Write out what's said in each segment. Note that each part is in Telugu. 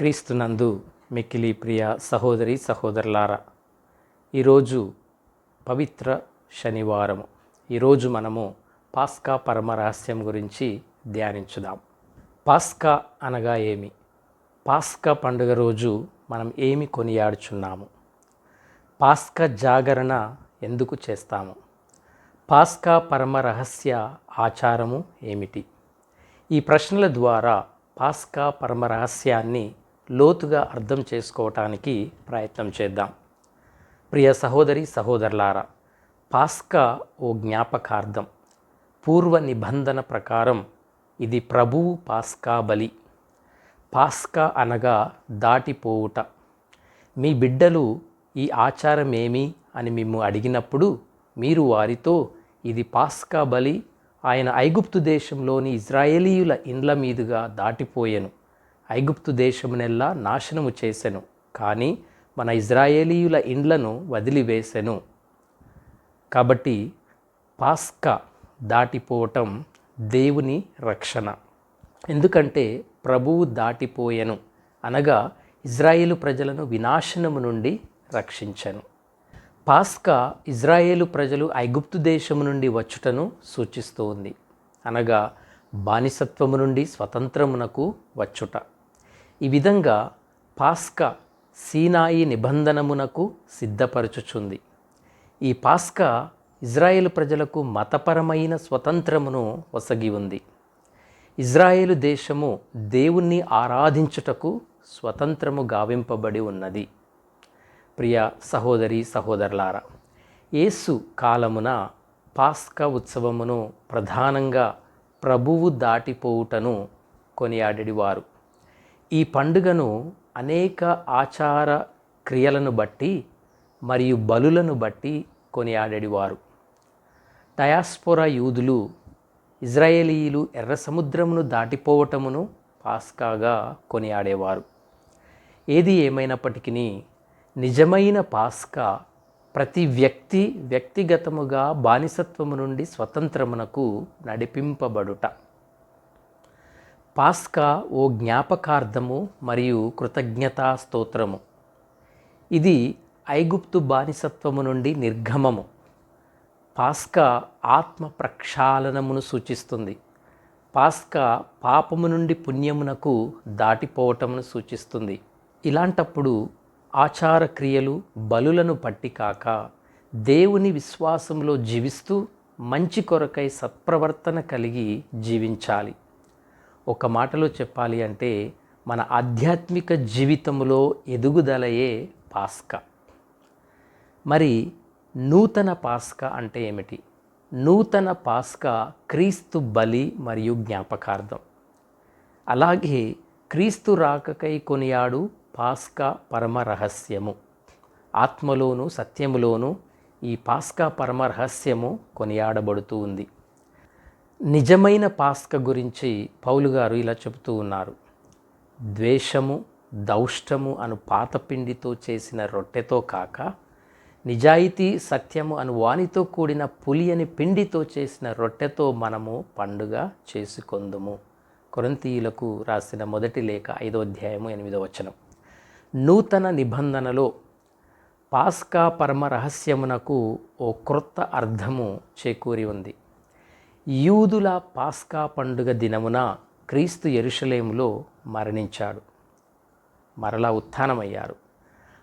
క్రీస్తునందు మిక్కిలి ప్రియ సహోదరి సహోదరులారా ఈరోజు పవిత్ర శనివారము. ఈరోజు మనము పాస్కా పరమ రహస్యం గురించి ధ్యానించుదాం. పాస్కా అనగా ఏమి? పాస్కా పండుగ రోజు మనం ఏమి కొనియాడుచున్నాము? పాస్కా జాగరణ ఎందుకు చేస్తాము? పాస్కా పరమ రహస్య ఆచారము ఏమిటి? ఈ ప్రశ్నల ద్వారా పాస్కా పరమ రహస్యాన్ని లోతుగా అర్థం చేసుకోవటానికి ప్రయత్నం చేద్దాం. ప్రియ సహోదరి సహోదరులారా పాస్కా ఓ జ్ఞాపకార్థం పూర్వ నిబంధన ప్రకారం ఇది ప్రభువు పాస్కా బలి. పాస్కా అనగా దాటిపోవుట. మీ బిడ్డలు ఈ ఆచారం ఏమి అని మిమ్ము అడిగినప్పుడు మీరు వారితో ఇది పాస్కా బలి ఆయన ఐగుప్తు దేశంలోని ఇజ్రాయేలీయుల ఇండ్ల మీదుగా దాటిపోయెను. ఐగుప్తు దేశమునెల్లా నాశనము చేసెను కానీ మన ఇజ్రాయేలీయుల ఇండ్లను వదిలివేసెను. కాబట్టి పాస్కా దాటిపోవటం దేవుని రక్షణ. ఎందుకంటే ప్రభువు దాటిపోయెను అనగా ఇజ్రాయేలు ప్రజలను వినాశనము నుండి రక్షించను. పాస్కా ఇజ్రాయేలు ప్రజలు ఐగుప్తు దేశము నుండి వచ్చుటను సూచిస్తూ ఉంది అనగా బానిసత్వము నుండి స్వతంత్రమునకు వచ్చుట. ఈ విధంగా పాస్కా సీనాయి నిబంధనమునకు సిద్ధపరచుచుంది. ఈ పాస్కా ఇజ్రాయేల్ ప్రజలకు మతపరమైన స్వతంత్రమును ఒసగి ఉంది. ఇజ్రాయేలు దేశము దేవుణ్ణి ఆరాధించుటకు స్వతంత్రము గావింపబడి ఉన్నది. ప్రియ సహోదరి సహోదరులారా యేసు కాలమున పాస్కా ఉత్సవమును ప్రధానంగా ప్రభువు దాటిపోవుటను కొనియాడేవారు ఈ పండుగను అనేక ఆచార క్రియలను బట్టి మరియు బలులను బట్టి కొనియాడేవారు డయాస్పోరా యూదులు ఇజ్రాయేలీలు ఎర్ర సముద్రమును దాటిపోవటమును పాస్కాగా కొనియాడేవారు. ఏది ఏమైనప్పటికీ నిజమైన పాస్కా ప్రతి వ్యక్తి వ్యక్తిగతముగా బానిసత్వము నుండి స్వతంత్రమునకు నడిపింపబడుట. పాస్కా ఓ జ్ఞాపకార్థము మరియు కృతజ్ఞతా స్తోత్రము. ఇది ఐగుప్తు బానిసత్వము నుండి నిర్గమము. పాస్కా ఆత్మ ప్రక్షాళనమును సూచిస్తుంది. పాస్కా పాపము నుండి పుణ్యమునకు దాటిపోవటమును సూచిస్తుంది. ఇలాంటప్పుడు ఆచార క్రియలు బలులను పట్టి కాక దేవుని విశ్వాసంలో జీవిస్తూ మంచి కొరకై సత్ప్రవర్తన కలిగి జీవించాలి. ఒక మాటలో చెప్పాలి అంటే మన ఆధ్యాత్మిక జీవితంలో ఎదుగుదలయే పాస్కా. మరి నూతన పాస్కా అంటే ఏమిటి? నూతన పాస్కా క్రీస్తు బలి మరియు జ్ఞాపకార్థం. అలాగే క్రీస్తు రాకకై కొనియాడు పాస్కా పరమ రహస్యము. ఆత్మలోను సత్యములోను ఈ పాస్కా పరమ రహస్యము కొనియాడబడుతూ ఉంది. నిజమైన పాస్క గురించి పౌలు గారు ఇలా చెబుతూ ఉన్నారు. ద్వేషము దౌష్టము అను పాత పిండితో చేసిన రొట్టెతో కాక నిజాయితీ సత్యము అను వానితో కూడిన పులియని పిండితో చేసిన రొట్టెతో మనము పండుగ చేసుకొందుము. కొరంతీయులకు రాసిన మొదటి లేఖ ఐదో అధ్యాయము ఎనిమిదో వచనం. నూతన నిబంధనలో పాస్కా పరమ రహస్యమునకు ఓ క్రొత్త అర్థము చేకూరి ఉంది. యూదుల పాస్కా పండుగ దినమున క్రీస్తు ఎరుషలేములో మరణించాడు. మరలా ఉత్థానమయ్యారు.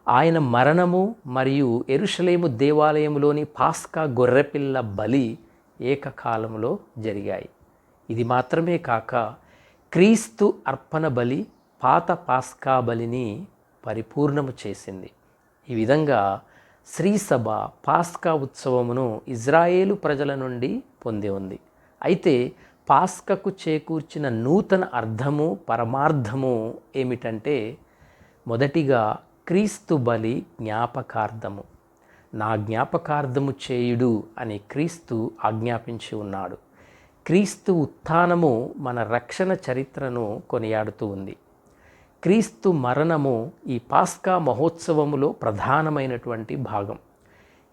ఆయన మరణము మరియు ఎరుషలేము దేవాలయంలోని పాస్కా గొర్రెపిల్ల బలి ఏకకాలంలో జరిగాయి. ఇది మాత్రమే కాక క్రీస్తు అర్పణ బలి పాత పాస్కా బలిని పరిపూర్ణము చేసింది. ఈ విధంగా శ్రీసభ పాస్కా ఉత్సవమును ఇజ్రాయేలు ప్రజల నుండి పొంది ఉంది. అయితే పాస్కకు చేకూర్చిన నూతన అర్థము పరమార్థము ఏమిటంటే మొదటిగా క్రీస్తు బలి జ్ఞాపకార్థము. నా జ్ఞాపకార్థము చేయుడు అని క్రీస్తు ఆజ్ఞాపించి ఉన్నాడు. క్రీస్తు ఉత్థానము మన రక్షణ చరిత్రను కొనియాడుతూ ఉంది. క్రీస్తు మరణము ఈ పాస్కా మహోత్సవములో ప్రధానమైనటువంటి భాగం.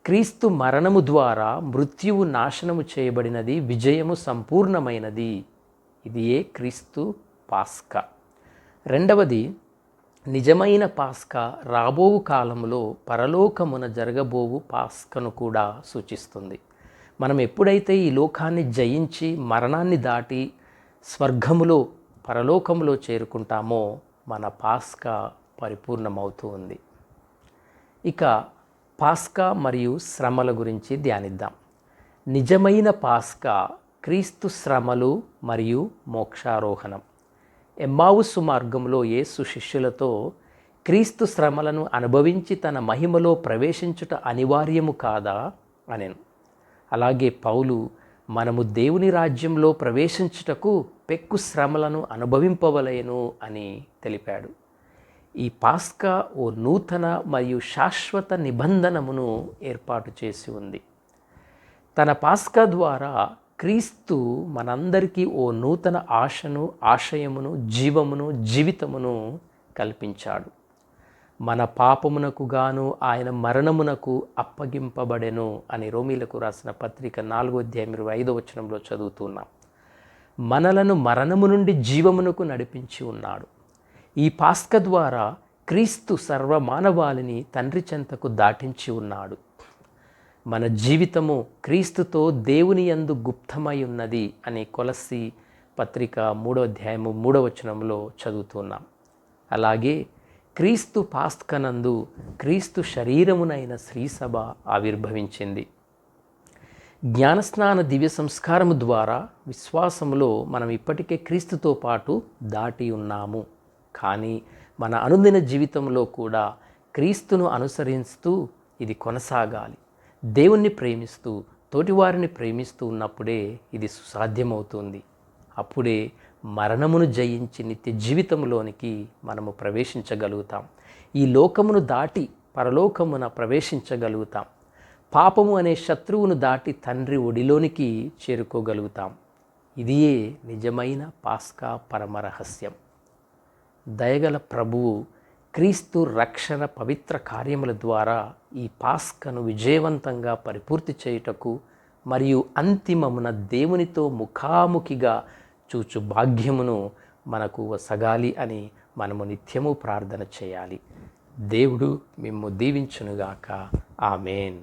క్రీస్తు మరణము ద్వారా మృత్యువు నాశనము చేయబడినది విజయము సంపూర్ణమైనది. ఇది ఏ క్రీస్తు పాస్క. రెండవది నిజమైన పాస్కా రాబోవు కాలంలో పరలోకమున జరగబోవు పాస్కను కూడా సూచిస్తుంది. మనం ఎప్పుడైతే ఈ లోకాన్ని జయించి మరణాన్ని దాటి స్వర్గములో పరలోకములో చేరుకుంటామో మన పాస్కా పరిపూర్ణమవుతూ ఉంది. ఇక పాస్కా మరియు శ్రమల గురించి ధ్యానిద్దాం. నిజమైన పాస్కా క్రీస్తు శ్రమలు మరియు మోక్షారోహణం. ఎమ్మావుసు మార్గంలో యేసు శిష్యులతో క్రీస్తు శ్రమలను అనుభవించి తన మహిమలో ప్రవేశించుట అనివార్యము కాదా అనెను. అలాగే పౌలు మనము దేవుని రాజ్యంలో ప్రవేశించుటకు పెక్కు శ్రమలను అనుభవింపవలేను అని తెలిపాడు. ఈ పాస్కా ఓ నూతన మరియు శాశ్వత నిబంధనమును ఏర్పాటు చేసి ఉంది. తన పాస్కా ద్వారా క్రీస్తు మనందరికీ ఓ నూతన ఆశను ఆశయమును జీవమును జీవితమును కల్పించాడు. మన పాపమునకు గాను ఆయన మరణమునకు అప్పగింపబడెను అని రోమిలకు రాసిన పత్రిక నాలుగో అధ్యాయం ఇరవై ఐదో వచనంలో చదువుతున్నాం. మనలను మరణము నుండి జీవమునకు నడిపించి ఉన్నాడు. ఈ పాస్క ద్వారా క్రీస్తు సర్వమానవాళిని తండ్రి చెంతకు దాటించి ఉన్నాడు. మన జీవితము క్రీస్తుతో దేవుని యందు గుప్తమై ఉన్నది అని కొలసి పత్రిక మూడో అధ్యాయము మూడో వచనంలో చదువుతున్నాం. అలాగే క్రీస్తు పాస్కనందు క్రీస్తు శరీరమునైన శ్రీసభ ఆవిర్భవించింది. జ్ఞానస్నాన దివ్య సంస్కారము ద్వారా విశ్వాసములో మనం ఇప్పటికే క్రీస్తుతో పాటు దాటి ఉన్నాము. కానీ మన అనుదిన జీవితంలో కూడా క్రీస్తును అనుసరిస్తూ ఇది కొనసాగాలి. దేవుణ్ణి ప్రేమిస్తూ తోటివారిని ప్రేమిస్తూ ఉన్నప్పుడే ఇది సుసాధ్యమవుతుంది. అప్పుడే మరణమును జయించి నిత్య జీవితంలోనికి మనము ప్రవేశించగలుగుతాం. ఈ లోకమును దాటి పరలోకమున ప్రవేశించగలుగుతాం. పాపము అనే శత్రువును దాటి తండ్రి ఒడిలోనికి చేరుకోగలుగుతాం. ఇదియే నిజమైన పాస్కా పరమరహస్యం దయగల ప్రభువు క్రీస్తు రక్షణ పవిత్ర కార్యముల ద్వారా ఈ పాస్కను విజయవంతంగా పరిపూర్తి చేయుటకు మరియు అంతిమమున దేవునితో ముఖాముఖిగా చూచు భాగ్యమును మనకు వసగాలి అని మనము నిత్యము ప్రార్థన చేయాలి. దేవుడు మిమ్ము దీవించునుగాక. ఆమెన్.